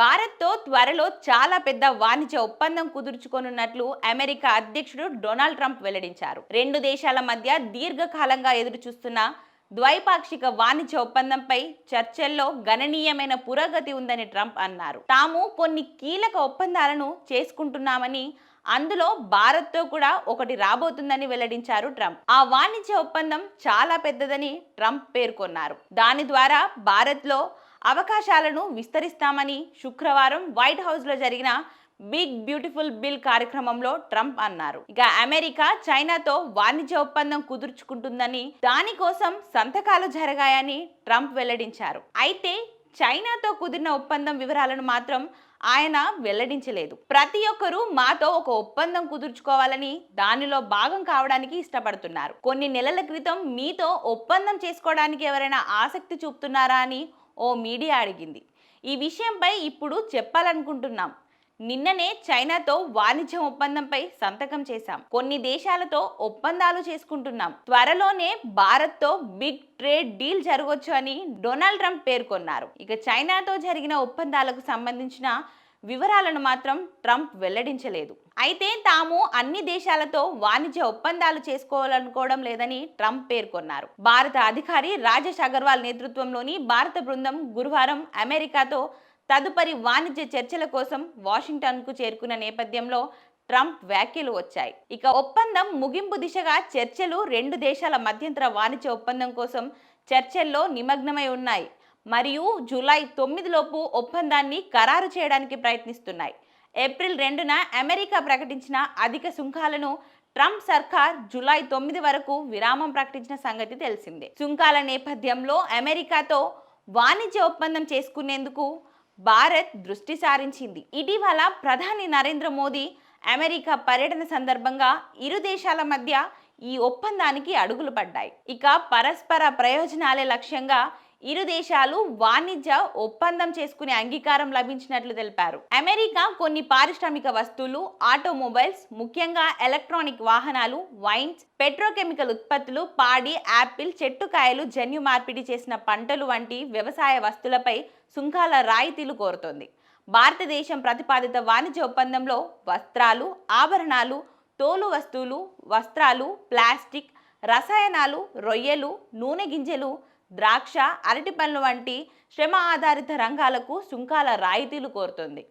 భారత్తో త్వరలో చాలా పెద్ద వాణిజ్య ఒప్పందం కుదుర్చుకోనున్నట్లు అమెరికా అధ్యక్షుడు డొనాల్డ్ ట్రంప్ వెల్లడించారు. రెండు దేశాల మధ్య దీర్ఘకాలంగా ఎదురుచూస్తున్న ద్వైపాక్షిక వాణిజ్య ఒప్పందంపై చర్చల్లో గణనీయమైన పురోగతి ఉందని ట్రంప్ అన్నారు. తాము కొన్ని కీలక ఒప్పందాలను చేసుకుంటున్నామని అందులో భారత్తో కూడా ఒకటి రాబోతుందని వెల్లడించారు ట్రంప్. ఆ వాణిజ్య ఒప్పందం చాలా పెద్దదని ట్రంప్ పేర్కొన్నారు. దాని ద్వారా భారత్లో అవకాశాలను విస్తరిస్తామని శుక్రవారం వైట్ హౌస్లో జరిగిన బిగ్ బ్యూటిఫుల్ బిల్ కార్యక్రమంలో ట్రంప్ అన్నారు. ఇక అమెరికా చైనాతో వాణిజ్య ఒప్పందం కుదుర్చుకుంటుందని దానికోసం సంతకాలు జరగాయని ట్రంప్ వెల్లడించారు. అయితే చైనాతో కుదిరిన ఒప్పందం వివరాలను మాత్రం ఆయన వెల్లడించలేదు. ప్రతి ఒక్కరూ మాతో ఒక ఒప్పందం కుదుర్చుకోవాలని దానిలో భాగం కావడానికి ఇష్టపడుతున్నారు. కొన్ని నెలల క్రితం మీతో ఒప్పందం చేసుకోవడానికి ఎవరైనా ఆసక్తి చూపుతున్నారా అని ఓ మీడియా అడిగింది. ఈ విషయంపై ఇప్పుడు చెప్పాలనుకుంటున్నాం. నిన్ననే చైనాతో వాణిజ్య ఒప్పందంపై సంతకం చేశాం. కొన్ని దేశాలతో ఒప్పందాలు చేసుకుంటున్నాం. త్వరలోనే భారత్తో బిగ్ ట్రేడ్ డీల్ జరగవచ్చు అని డొనాల్డ్ ట్రంప్ పేర్కొన్నారు. ఇక చైనాతో జరిగిన ఒప్పందాలకు సంబంధించిన వివరాలను మాత్రం ట్రంప్ వెల్లడించలేదు. అయితే తాము అన్ని దేశాలతో వాణిజ్య ఒప్పందాలు చేసుకోవాలనుకోవడం లేదని ట్రంప్ పేర్కొన్నారు. భారత అధికారి రాజేష్ అగర్వాల్ నేతృత్వంలోని భారత బృందం గురువారం అమెరికాతో తదుపరి వాణిజ్య చర్చల కోసం వాషింగ్టన్కు చేరుకున్న నేపథ్యంలో ట్రంప్ వ్యాఖ్యలు వచ్చాయి. ఇక ఒప్పందం ముగింపు దిశగా చర్చలు రెండు దేశాల మధ్యంతర వాణిజ్య ఒప్పందం కోసం చర్చల్లో నిమగ్నమై ఉన్నాయి. మరియు జూలై తొమ్మిదిలోపు ఒప్పందాన్ని ఖరారు చేయడానికి ప్రయత్నిస్తున్నాయి. ఏప్రిల్ రెండున అమెరికా ప్రకటించిన అధిక సుంకాలను ట్రంప్ సర్కార్ జూలై తొమ్మిది వరకు విరామం ప్రకటించిన సంగతి తెలిసిందే. సుంకాల నేపథ్యంలో అమెరికాతో వాణిజ్య ఒప్పందం చేసుకునేందుకు భారత్ దృష్టి సారించింది. ఇటీవల ప్రధాని నరేంద్ర మోదీ అమెరికా పర్యటన సందర్భంగా ఇరు దేశాల మధ్య ఈ ఒప్పందానికి అడుగులు పడ్డాయి. ఇక పరస్పర ప్రయోజనాలే లక్ష్యంగా ఇరు దేశాలు వాణిజ్య ఒప్పందం చేసుకునే అంగీకారం లభించినట్లు తెలిపారు. అమెరికా కొన్ని పారిశ్రామిక వస్తువులు ఆటోమొబైల్స్ ముఖ్యంగా ఎలక్ట్రానిక్ వాహనాలు వైన్స్ పెట్రోకెమికల్ ఉత్పత్తులు పాడి యాపిల్ చెట్టుకాయలు జన్యు మార్పిడి చేసిన పంటలు వంటి వ్యవసాయ వస్తువులపై సుంకాల రాయితీలు కోరుతోంది. భారతదేశం ప్రతిపాదిత వాణిజ్య ఒప్పందంలో వస్త్రాలు ఆభరణాలు తోలు వస్తువులు వస్త్రాలు ప్లాస్టిక్ రసాయనాలు రొయ్యలు నూనె గింజలు ద్రాక్ష అరటి పండ్లు వంటి శ్రమ ఆధారిత రంగాలకు సుంకాల రాయితీలు కోరుతుంది.